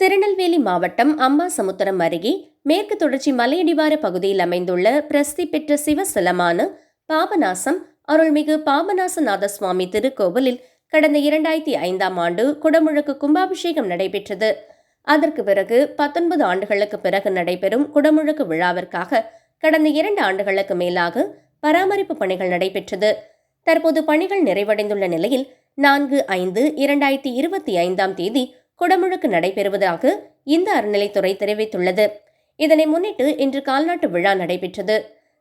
திருநெல்வேலி மாவட்டம் அம்பாசமுத்திரம் அருகே மேற்கு தொடர்ச்சி மலையடிவார பகுதியில் அமைந்துள்ள பிரசித்தி பெற்ற சிவஸ்தலமான பாபநாசம் அருள்மிகு பாபநாசநாத சுவாமி திருக்கோவிலில் கடந்த இரண்டாயிரத்தி ஐந்தாம் ஆண்டு குடமுழுக்கு கும்பாபிஷேகம் நடைபெற்றது. அதற்கு பிறகு பத்தொன்பது ஆண்டுகளுக்கு பிறகு நடைபெறும் குடமுழுக்கு விழாவிற்காக கடந்த இரண்டு ஆண்டுகளுக்கு மேலாக பராமரிப்பு பணிகள் நடைபெற்றது. தற்போது பணிகள் நிறைவடைந்துள்ள நிலையில் நான்கு ஐந்து இரண்டாயிரத்தி இருபத்தி ஐந்தாம் தேதி குடமுழுக்கு நடைபெறுவதாக இந்த அறநிலைத்துறை தெரிவித்துள்ளது. இதனை முன்னிட்டு இன்று கால்நாட்டு விழா நடைபெற்றது.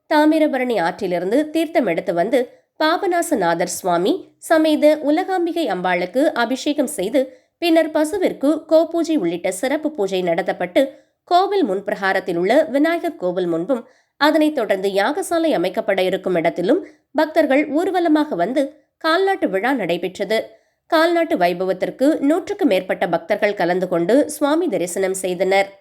தாமிரபரணி ஆற்றிலிருந்து தீர்த்தம் எடுத்து வந்து பாபநாசநாதர் சுவாமி சமேத உலகாம்பிகை அம்பாளுக்கு அபிஷேகம் செய்து பின்னர் பசுவிற்கு கோபூஜை உள்ளிட்ட சிறப்பு பூஜை நடத்தப்பட்டு கோவில் முன்பிரகாரத்தில் உள்ள விநாயகர் கோவில் முன்பும் அதனைத் தொடர்ந்து யாகசாலை அமைக்கப்பட இருக்கும் இடத்திலும் பக்தர்கள் ஊர்வலமாக வந்து கால்நாட்டு விழா நடைபெற்றது. கால்நாட்டு வைபவத்திற்கு நூற்றுக்கு மேற்பட்ட பக்தர்கள் கலந்து கொண்டு சுவாமி தரிசனம் செய்தனர்.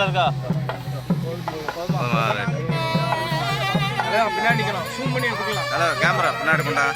கரெக்டாக இருக்கா பின்னாடி கேமரா பின்னாடி கொண்டா.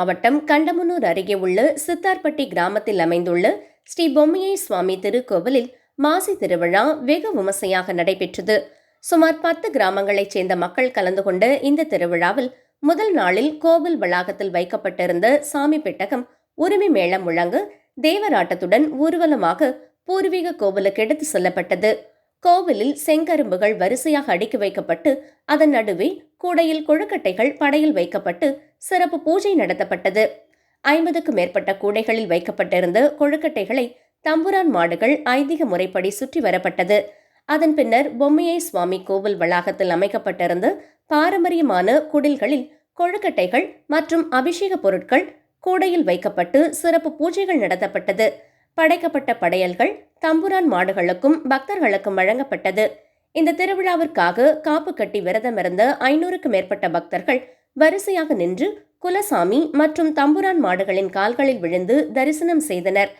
மாவட்டம் கண்டமனூர் அருகே உள்ள சித்தார்பட்டி கிராமத்தில் அமைந்துள்ள ஸ்ரீ பொம்மையை சுவாமி திருக்கோவிலில் மாசி திருவிழா வெகு விமர்சையாக நடைபெற்றது. சுமார் பத்து கிராமங்களைச் சேர்ந்த மக்கள் கலந்து கொண்ட இந்த திருவிழாவில் முதல் நாளில் கோவில் வளாகத்தில் வைக்கப்பட்டிருந்த சாமி பெட்டகம் உரிமை மேளம் முழங்கு தேவராட்டத்துடன் ஊர்வலமாக பூர்வீக கோவிலுக்கு எடுத்து செல்லப்பட்டது. கோவிலில் செங்கரும்புகள் வரிசையாக அடுக்கி வைக்கப்பட்டு அதன் நடுவே கூடையில் கொழுக்கட்டைகள் படையில் வைக்கப்பட்டு சிறப்பு பூஜை நடத்தப்பட்டது. ஐம்பதுக்கும் மேற்பட்ட கூடைகளில் வைக்கப்பட்டிருந்த கொழுக்கட்டைகளை தம்புரான் மாடுகள் ஐதீக முறைப்படி சுற்றி வரப்பட்டது. அதன் பின்னர் பொம்மையை சுவாமி கோவில் வளாகத்தில் அமைக்கப்பட்டிருந்த பாரம்பரியமான குடில்களில் கொழுக்கட்டைகள் மற்றும் அபிஷேக பொருட்கள் கூடையில் வைக்கப்பட்டு சிறப்பு பூஜைகள் நடத்தப்பட்டது. படைக்கப்பட்ட படையல்கள் தம்புரான் மாடுகளுக்கும் பக்தர்களுக்கும் வழங்கப்பட்டது. இந்த திருவிழாவிற்காக காப்பு கட்டி விரதமிருந்த ஐநூறுக்கும் மேற்பட்ட பக்தர்கள் வரிசையாக நின்று குலசாமி மற்றும் தம்புரான் மாடுகளின் கால்களில் விழுந்து தரிசனம் செய்தனர்.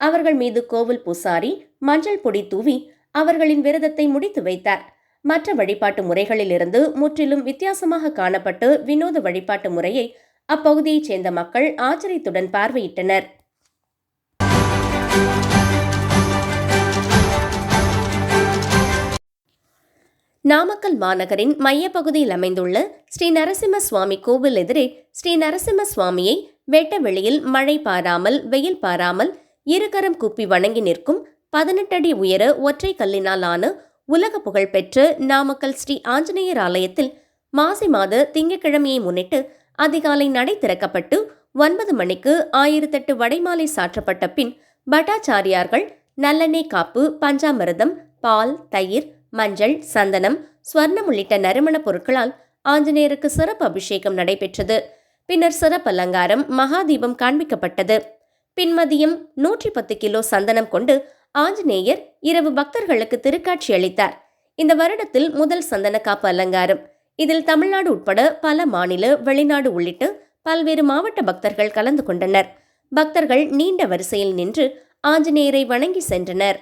அவர்கள் மீது கோவில் பூசாரி மஞ்சள் பொடி தூவி அவர்களின் விரதத்தை முடித்து வைத்தார். மற்ற வழிபாட்டு முறைகளிலிருந்து முற்றிலும் வித்தியாசமாக காணப்பட்டு வினோத வழிபாட்டு முறையை அப்பகுதியைச் சேர்ந்த மக்கள் ஆச்சரியத்துடன் பார்வையிட்டனர். நாமக்கல் மாநகரின் மையப்பகுதியில் அமைந்துள்ள ஸ்ரீ நரசிம்ம சுவாமி கோவில் எதிரே ஸ்ரீ நரசிம்ம சுவாமியை வெட்ட வெளியில் மழை பாராமல் வெயில் பாராமல் இருகரம் கூப்பி வணங்கி நிற்கும் பதினெட்டு அடி உயர ஒற்றை கல்லினால் ஆன உலக புகழ்பெற்ற நாமக்கல் ஸ்ரீ ஆஞ்சநேயர் ஆலயத்தில் மாசி மாத திங்கட்கிழமையை முன்னிட்டு அதிகாலை நடை திறக்கப்பட்டு ஒன்பது மணிக்கு ஆயிரத்தெட்டு வடைமாலை சாற்றப்பட்ட பின் பட்டாச்சாரியார்கள் நல்லெண்ணெய் காப்பு பஞ்சாமிரதம் பால் தயிர் மஞ்சள் சந்தனம் ஸ்வர்ணம் உள்ளிட்ட நறுமணப் பொருட்களால் ஆஞ்சநேயருக்கு சிறப்பு அபிஷேகம் நடைபெற்றது. பின்னர் சிறப்பு அலங்காரம் மகாதீபம் காண்பிக்கப்பட்டது. பின்மதியம் நூற்றி பத்து கிலோ சந்தனம் கொண்டு ஆஞ்சநேயர் இரவு பக்தர்களுக்கு திருக்காட்சி அளித்தார். இந்த வருடத்தில் முதல் சந்தன காப்பு அலங்காரம். இதில் தமிழ்நாடு உட்பட பல மாநில வெளிநாடு உள்ளிட்ட பல்வேறு மாவட்ட பக்தர்கள் கலந்து கொண்டனர். பக்தர்கள் நீண்ட வரிசையில் நின்று ஆஞ்சநேயரை வணங்கி சென்றனர்.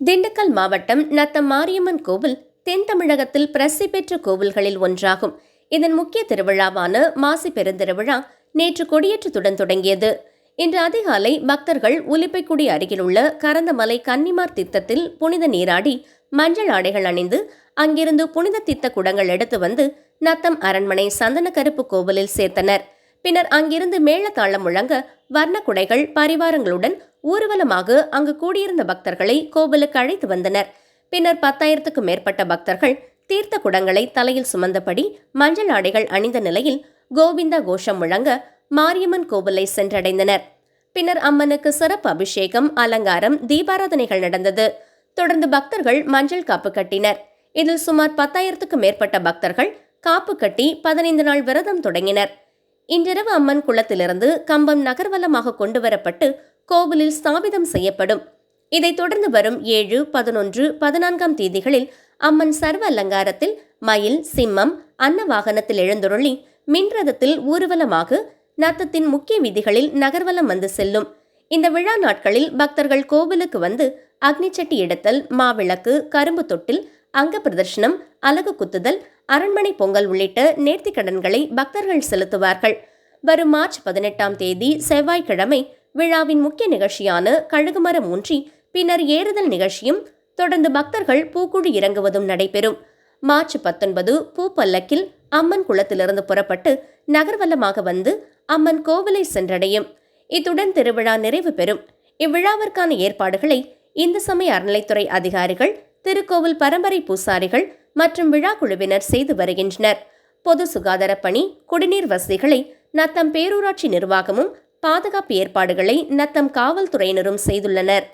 திண்டுக்கல் மாவட்டம் நத்தம் மாரியம்மன் கோவில் தென் தமிழகத்தில் பிரசித்தி பெற்ற கோவில்களில் ஒன்றாகும். இதன் முக்கிய திருவிழாவான மாசி பெருந்திருவிழா நேற்று கொடியேற்றத்துடன் தொடங்கியது. இன்று அதிகாலை பக்தர்கள் உலிப்பைக்குடி அருகிலுள்ள கரந்தமலை கன்னிமார் தித்தத்தில் புனித நீராடி மஞ்சள் ஆடைகள் அணிந்து அங்கிருந்து புனித தித்த குடங்கள் எடுத்து வந்து நத்தம் அரண்மனை சந்தன கருப்பு கோவிலில் சேர்த்தனர். பின்னர் அங்கிருந்து மேளதாளம் முழங்க வர்ண குடைகள் பரிவாரங்களுடன் ஊர்வலமாக அங்கு கூடியிருந்த பக்தர்களை கோவிலுக்கு அழைத்து வந்தனர். பின்னர் பத்தாயிரத்துக்கும் மேற்பட்ட பக்தர்கள் தீர்த்த குடங்களை தலையில் சுமந்தபடி மஞ்சள் ஆடைகள் அணிந்த நிலையில் கோவிந்தா கோஷம் முழங்க மாரியம்மன் கோவிலை சென்றடைந்தனர். பின்னர் அம்மனுக்கு சிறப்பு அபிஷேகம் அலங்காரம் தீபாராதனைகள் நடந்தது. தொடர்ந்து பக்தர்கள் மஞ்சள் காப்பு கட்டினர். இதில் சுமார் பத்தாயிரத்துக்கும் மேற்பட்ட பக்தர்கள் காப்பு கட்டி பதினைந்து நாள் விரதம் தொடங்கினர். இன்றிரவு அம்மன் குளத்திலிருந்து கம்பம் நகர்வலமாக கொண்டுவரப்பட்டு கோவிலில் ஸ்தாபிதம் செய்யப்படும். இதைத் தொடர்ந்து வரும் ஏழு பதினொன்று பதினான்காம் தேதிகளில் அம்மன் சர்வ அலங்காரத்தில் மயில் சிம்மம் அன்ன வாகனத்தில் எழுந்துருளி மின்ரதத்தில் ஊர்வலமாக நத்தத்தின் முக்கிய வீதிகளில் நகர்வலம் வந்து செல்லும். இந்த விழா நாட்களில் பக்தர்கள் கோவிலுக்கு வந்து அக்னிச்சட்டி எடுத்தல் மாவிளக்கு கரும்பு தொட்டில் அங்க பிரதர்ஷனம் அலகு குத்துதல் அரண்மனை பொங்கல் உள்ளிட்ட நேர்த்திக் கடன்களை பக்தர்கள் செலுத்துவார்கள். வரும் மார்ச் பதினெட்டாம் தேதி செவ்வாய்க்கிழமை விழாவின் முக்கிய நிகழ்ச்சியான கழுகுமரம் ஊன்றி பின்னர் ஏறுதல் நிகழ்ச்சியும் தொடர்ந்து பக்தர்கள் பூக்குழி இறங்குவதும் நடைபெறும். மார்ச் பத்தொன்பது பூப்பல்லக்கில் அம்மன் குளத்திலிருந்து புறப்பட்டு நகர்வலமாக வந்து அம்மன் கோவிலை சென்றடையும். இத்துடன் திருவிழா நிறைவு பெறும். இவ்விழாவிற்கான ஏற்பாடுகளை இந்து சமய அறநிலைத்துறை அதிகாரிகள் திருக்கோவில் பரம்பரை பூசாரிகள் மற்றும் விழா குழுவினர் செய்து வருகின்றனர். பொது சுகாதார பணி குடிநீர் வசதிகளை நத்தம் பேரூராட்சி நிர்வாகமும் பாதுகாப்பு ஏற்பாடுகளை நத்தம் காவல்துறையினரும் செய்துள்ளனர்.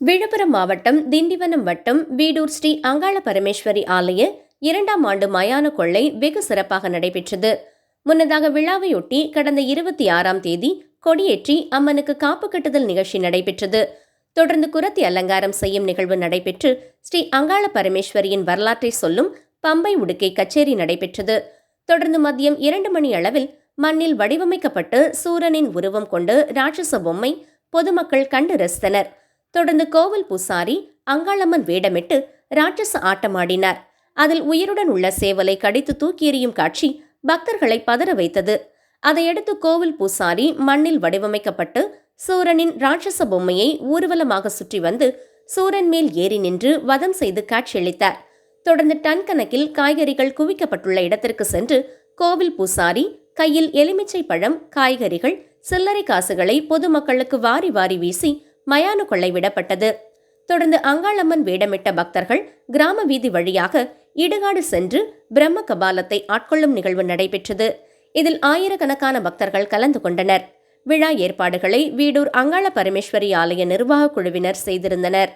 விழுப்புரம் மாவட்டம் திண்டிவனம் வட்டம் வீடூர் ஸ்ரீ அங்காள பரமேஸ்வரி ஆலய இரண்டாம் ஆண்டு மயான கொள்ளை வெகு சிறப்பாக நடைபெற்றது. முன்னதாக விழாவையொட்டி கடந்த இருபத்தி ஆறாம் தேதி கொடியேற்றி அம்மனுக்கு காப்பு கட்டுதல் நிகழ்ச்சி நடைபெற்றது. தொடர்ந்து குரத்தி அலங்காரம் செய்யும் நிகழ்வு நடைபெற்று ஸ்ரீ அங்காள பரமேஸ்வரியின் வரலாற்றை சொல்லும் பம்பை உடுக்கை கச்சேரி நடைபெற்றது. தொடர்ந்து மதியம் இரண்டு மணி அளவில் மண்ணில் வடிவமைக்கப்பட்டு சூரனின் உருவம் கொண்டு ராட்சச பொம்மை பொதுமக்கள் கண்டு ரசித்தனர். தொடர்ந்து கோவில் பூசாரி அங்காளம்மன் வேடமிட்டு ராட்சச ஆட்டமாடினார் அதில் உயிருடன் உள்ள சேவலை கடித்து தூக்கி எறியும் காட்சி பக்தர்களை பதற வைத்தது. அதையடுத்து கோவில் பூசாரி மண்ணில் வடிவமைக்கப்பட்டு சூரனின் ராட்சச பொம்மையை ஊர்வலமாக சுற்றி வந்து சூரன் மேல் ஏறி நின்று வதம் செய்து காட்சியளித்தார் தொடர்ந்து டன் கணக்கில் காய்கறிகள் குவிக்கப்பட்டுள்ள இடத்திற்கு சென்று கோவில் பூசாரி கையில் எலுமிச்சை பழம் காய்கறிகள் சில்லறை காசுகளை பொதுமக்களுக்கு வாரி வாரி வீசி மயான கொள்ளை விடப்பட்டது. தொடர்ந்து அங்காளம்மன் வேடமிட்ட பக்தர்கள் கிராம வீதி வழியாக இடுகாடு சென்று பிரம்ம கபாலத்தை ஆட்கொள்ளும் நிகழ்வு நடைபெற்றது. இதில் ஆயிரக்கணக்கான பக்தர்கள் கலந்து கொண்டனர். விழா ஏற்பாடுகளை வீடூர் அங்காள பரமேஸ்வரி ஆலய நிர்வாக குழுவினர் செய்திருந்தனர்.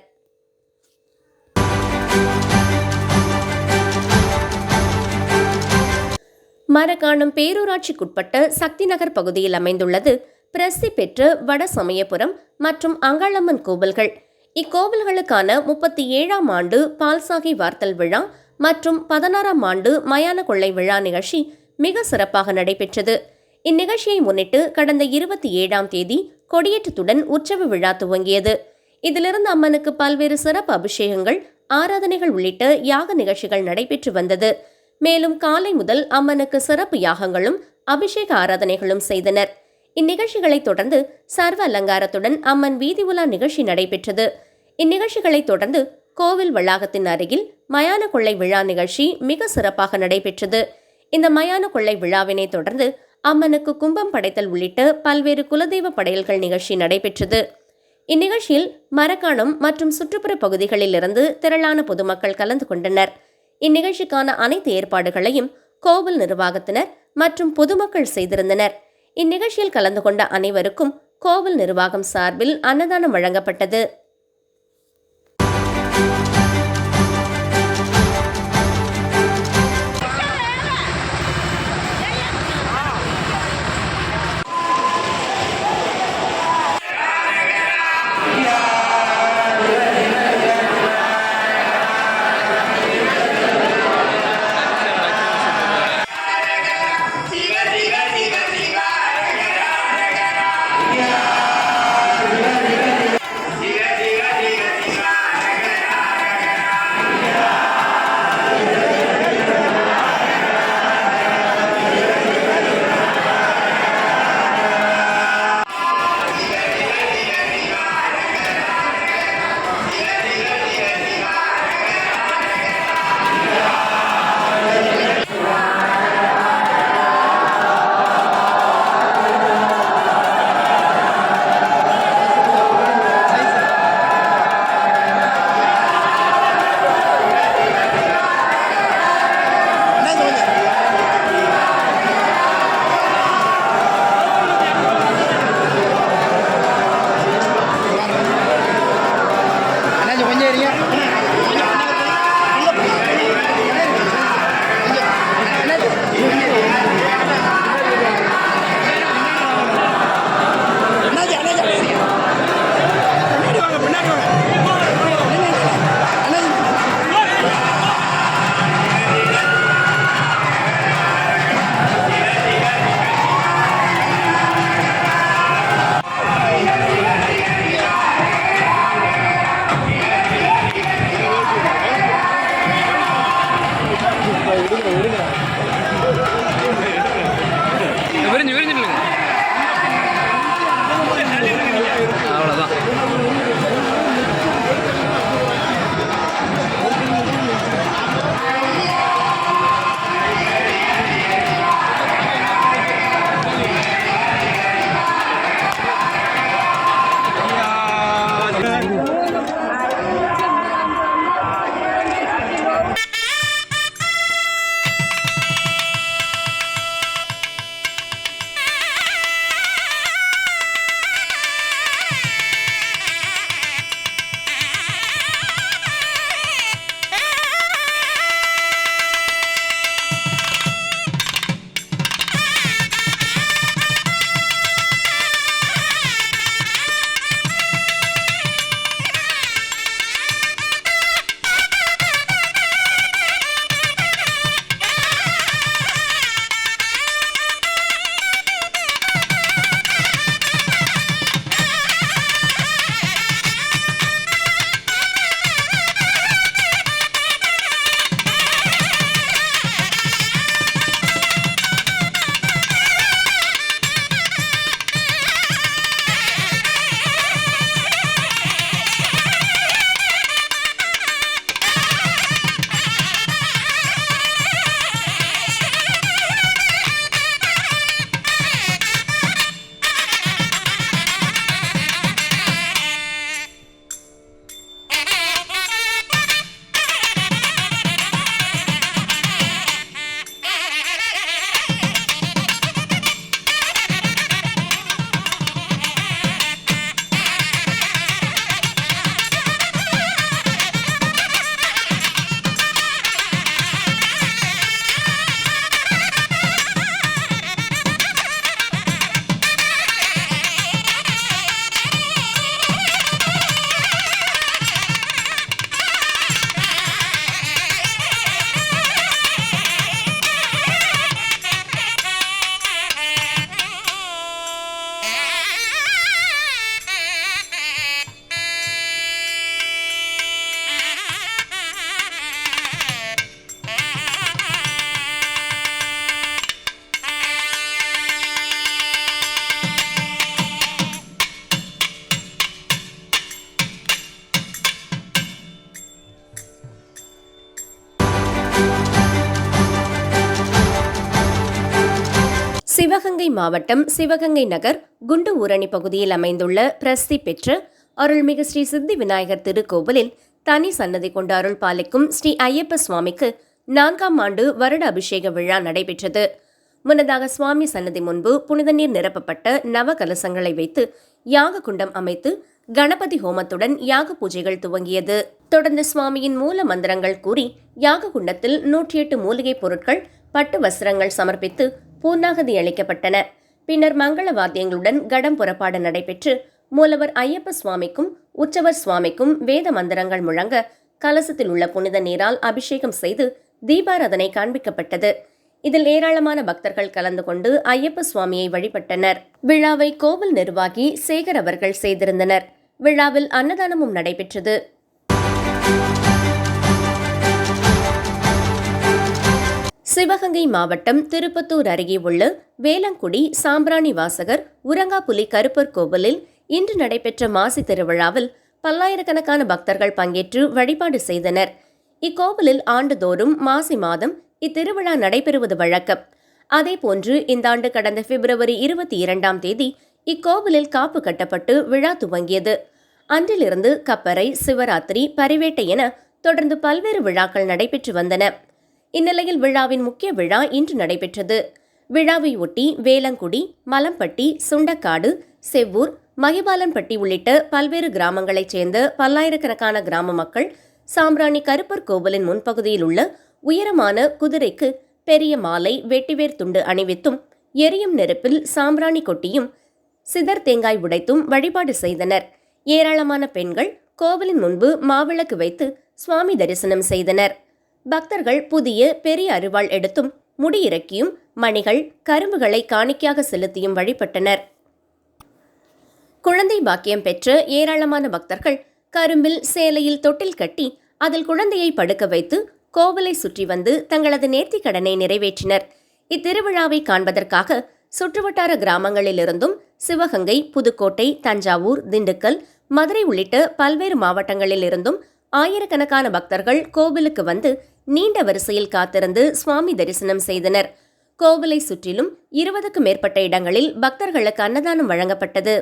மரக்காணம் பேரூராட்சிக்குட்பட்ட சக்தி நகர் பகுதியில் அமைந்துள்ளது பிரசித்தி பெற்ற வட சமயபுரம் மற்றும் அங்காளம்மன் கோவில்கள். இக்கோவில்களுக்கான முப்பத்தி ஏழாம் ஆண்டு பால்சாகி வார்த்தல் விழா மற்றும் பதினாறாம் ஆண்டு மயான கொள்ளை விழா நிகழ்ச்சி மிக சிறப்பாக நடைபெற்றது. இந்நிகழ்ச்சியை முன்னிட்டு கடந்த இருபத்தி ஏழாம் தேதி கொடியேற்றத்துடன் உற்சவ விழா துவங்கியது. இதிலிருந்து அம்மனுக்கு பல்வேறு சிறப்பு அபிஷேகங்கள் ஆராதனைகள் உள்ளிட்ட யாக நிகழ்ச்சிகள் நடைபெற்று வந்தது. மேலும் காலை முதல் அம்மனுக்கு சிறப்பு யாகங்களும் அபிஷேக ஆராதனைகளும் செய்தனர். இந்நிகழ்ச்சிகளைத் தொடர்ந்து சர்வ அலங்காரத்துடன் அம்மன் வீதி உலா நிகழ்ச்சி நடைபெற்றது. இந்நிகழ்ச்சிகளைத் தொடர்ந்து கோவில் வளாகத்தின் அருகில் மயான கொள்ளை விழா நிகழ்ச்சி மிக சிறப்பாக நடைபெற்றது. இந்த மயான கொள்ளை விழாவினை தொடர்ந்து அம்மனுக்கு கும்பம் படைத்தல் உள்ளிட்ட பல்வேறு குலதெய்வ படையல்கள் நிகழ்ச்சி நடைபெற்றது. இந்நிகழ்ச்சியில் மரக்காணம் மற்றும் சுற்றுப்புற பகுதிகளிலிருந்து திரளான பொதுமக்கள் கலந்து கொண்டனர். இந்நிகழ்ச்சிக்கான அனைத்து ஏற்பாடுகளையும் கோவில் நிர்வாகத்தினர் மற்றும் பொதுமக்கள் செய்திருந்தனர். இந்நிகழ்ச்சியில் கலந்து கொண்ட அனைவருக்கும் கோவில் நிர்வாகம் சார்பில் அன்னதானம் வழங்கப்பட்டது. சிவகங்கை மாவட்டம் சிவகங்கை நகர் குண்டு ஊரணி பகுதியில் அமைந்துள்ள பிரசித்தி பெற்ற அருள்மிகு ஸ்ரீ சித்தி விநாயகர் திருக்கோவிலில் தனி சன்னதி கொண்ட அருள் பாலிக்கும் ஸ்ரீ ஐயப்ப சுவாமிக்கு நான்காம் ஆண்டு வருட அபிஷேக விழா நடைபெற்றது. முன்னதாக சுவாமி சன்னதி முன்பு புனித நீர் நிரப்பப்பட்ட நவ கலசங்களை வைத்து யாக குண்டம் அமைத்து கணபதி ஹோமத்துடன் யாக பூஜைகள் துவங்கியது. தொடர்ந்து சுவாமியின் மூல மந்திரங்கள் கூறி யாக குண்டத்தில் நூற்றி எட்டு மூலிகை பொருட்கள் பட்டு வஸ்திரங்கள் சமர்ப்பித்து பூர்ணாகதி அளிக்கப்பட்டன. பின்னர் மங்கள வாத்தியங்களுடன் கடம் புறப்பாடு நடைபெற்று மூலவர் ஐயப்ப சுவாமிக்கும் உற்சவர் சுவாமிக்கும் வேத மந்திரங்கள் முழங்க கலசத்தில் உள்ள புனித நீரால் அபிஷேகம் செய்து தீபாராதனை காண்பிக்கப்பட்டது. இதில் ஏராளமான பக்தர்கள் கலந்து கொண்டு ஐயப்ப சுவாமியை வழிபட்டனர். விழாவை கோவில் நிர்வாகி சேகர் அவர்கள் செய்திருந்தனர். விழாவில் அன்னதானமும் நடைபெற்றது. சிவகங்கை மாவட்டம் திருப்பத்தூர் அருகே உள்ள வேலங்குடி சாம்பிராணி வாசகர் உரங்காப்புலி கருப்பர் கோவிலில் இன்று நடைபெற்ற மாசி திருவிழாவில் பல்லாயிரக்கணக்கான பக்தர்கள் பங்கேற்று வழிபாடு செய்தனர். இக்கோவிலில் ஆண்டுதோறும் மாசி மாதம் இத்திருவிழா நடைபெறுவது வழக்கம். அதேபோன்று இந்த ஆண்டு கடந்த பிப்ரவரி இருபத்தி இரண்டாம் தேதி இக்கோவிலில் காப்பு கட்டப்பட்டு விழா துவங்கியது. அன்றிலிருந்து கப்பரை சிவராத்திரி பரிவேட்டை என தொடர்ந்து பல்வேறு விழாக்கள் நடைபெற்று வந்தன. இந்நிலையில் விழாவின் முக்கிய விழா இன்று நடைபெற்றது. விழாவையொட்டி வேலங்குடி மலம்பட்டி சுண்டக்காடு செவ்வூர் மகிபாலன்பட்டி உள்ளிட்ட பல்வேறு கிராமங்களைச் சேர்ந்த பல்லாயிரக்கணக்கான கிராம மக்கள் சாம்பிராணி கருப்பர் கோவிலின் முன்பகுதியில் உள்ள உயரமான குதிரைக்கு பெரிய மாலை வெட்டிவேர் துண்டு அணிவித்தும் எரியும் நெருப்பில் சாம்பிராணி கொட்டியும் சிதர் தேங்காய் உடைத்தும் வழிபாடு செய்தனர். ஏராளமான பெண்கள் கோவிலின் முன்பு மாவிளக்கு வைத்து சுவாமி தரிசனம் செய்தனர். பக்தர்கள் புதிய பெரிய அருவாள் எடுத்தும் முடியிறக்கியும் மணிகள் கரும்புகளை காணிக்கையாக செலுத்தியும் வழிபட்டனர். குழந்தை பாக்கியம் பெற்ற ஏராளமான பக்தர்கள் கரும்பில் சேலையில் தொட்டில் கட்டி அதில் குழந்தையை படுக்க வைத்து கோவிலை சுற்றி வந்து தங்களது நேர்த்திக் கடனை நிறைவேற்றினர். இத்திருவிழாவை காண்பதற்காக சுற்றுவட்டார கிராமங்களிலிருந்தும் சிவகங்கை புதுக்கோட்டை தஞ்சாவூர் திண்டுக்கல் மதுரை உள்ளிட்ட பல்வேறு மாவட்டங்களிலிருந்தும் ஆயிரக்கணக்கான பக்தர்கள் கோவிலுக்கு வந்து நீண்ட வரிசையில் காத்திருந்து சுவாமி தரிசனம் செய்தனர். கோவிலை சுற்றிலும் இருபதுக்கும் மேற்பட்ட இடங்களில் பக்தர்களுக்கு அன்னதானம் வழங்கப்பட்டது.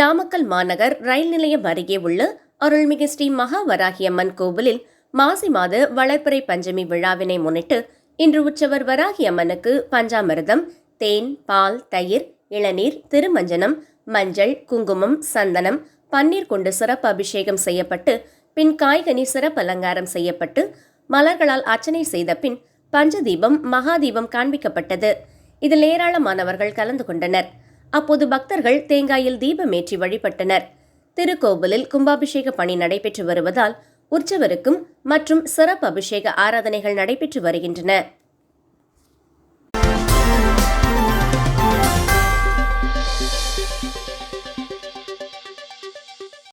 நாமக்கல் மாநகர் ரயில் நிலையம் அருகே உள்ள அருள்மிகு ஸ்ரீ மகாவராகியம்மன் கோவிலில் மாசி மாத வளர்ப்பிறை பஞ்சமி விழாவினை முன்னிட்டு இன்று உற்சவர் வராகி அம்மனுக்கு பஞ்சாமிர்தம் தேன் பால் தயிர் இளநீர் திருமஞ்சனம் மஞ்சள் குங்குமம் சந்தனம் பன்னீர் கொண்டு சிறப்பு அபிஷேகம் செய்யப்பட்டு பின் காய்கனி சிறப்பு அலங்காரம் செய்யப்பட்டு மலர்களால் அர்ச்சனை செய்த பின் பஞ்சதீபம் மகாதீபம் காண்பிக்கப்பட்டது. இதில் ஏராளமானவர்கள் கலந்து கொண்டனர். அப்போது பக்தர்கள் தேங்காயில் தீபமேற்றி வழிபட்டனர். திருக்கோவிலில் கும்பாபிஷேக பணி நடைபெற்று வருவதால் உற்சவருக்கும் மற்றும் சிறப்பு அபிஷேக ஆராதனைகள் நடைபெற்று வருகின்றன.